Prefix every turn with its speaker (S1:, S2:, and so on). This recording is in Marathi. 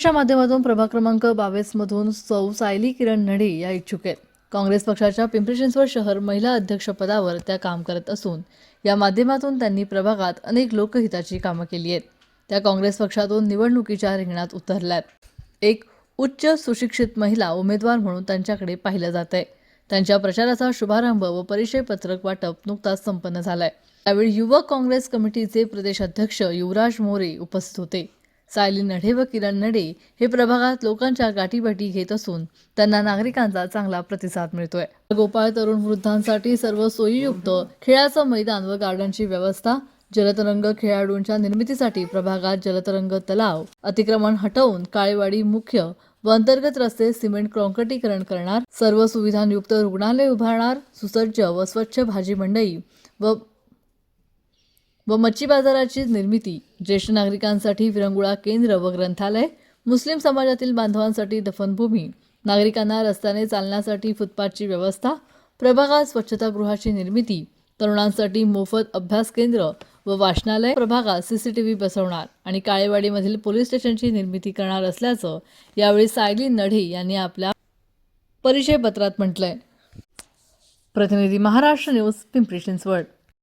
S1: च्या माध्यमातून प्रभाग क्रमांक बावीस मधून सौ सायली किरण नडे या इच्छुक आहेत. काँग्रेस पक्षाच्या पिंपरी चिंचवड शहर महिला अध्यक्षपदावर त्या काम करत असून या माध्यमातून त्यांनी प्रभागात अनेक लोकहिताची कामं केली आहेत. त्या काँग्रेस पक्षातून निवडणुकीच्या रिंगणात उतरल्यात. एक उच्च सुशिक्षित महिला उमेदवार म्हणून त्यांच्याकडे पाहिलं जात आहे. त्यांच्या प्रचाराचा शुभारंभ व परिचय पत्रक वाटप नुकताच संपन्न झालाय. यावेळी युवक काँग्रेस कमिटीचे प्रदेश अध्यक्ष युवराज मोरे उपस्थित होते. सायली नढे व किरण नडे हे प्रभागात लोकांच्या गाठीभेटी घेत असून त्यांना नागरिकांचा चांगला प्रतिसाद मिळतोय. गोपाळ तरुण वृद्धांसाठी सर्व सोयीयुक्त खेळाचं मैदान व गार्डनची व्यवस्था जलतरंग खेळाडूंच्या निर्मितीसाठी प्रभागात जलतरंग तलाव अतिक्रमण हटवून काळेवाडी मुख्य व अंतर्गत रस्ते सिमेंट कॉन्क्रिटीकरण करणार सर्व सुविधांयुक्त रुग्णालय उभारणार सुसज्ज व स्वच्छ भाजी मंडई व व मच्छी बाजाराची निर्मिती ज्येष्ठ नागरिकांसाठी विरंगुळा केंद्र व ग्रंथालय मुस्लिम समाजातील बांधवांसाठी दफनभूमी नागरिकांना रस्त्याने चालण्यासाठी फुटपाथची व्यवस्था प्रभागात स्वच्छतागृहाची निर्मिती तरुणांसाठी मोफत अभ्यास केंद्र व वाचनालय प्रभागात सीसीटीव्ही बसवणार आणि काळेवाडीमधील पोलीस स्टेशनची निर्मिती करणार असल्याचं यावेळी सायली नढे यांनी आपल्या परिचय पत्रात म्हटलंय. प्रतिनिधी महाराष्ट्र न्यूज पिंपरी चिंचवड.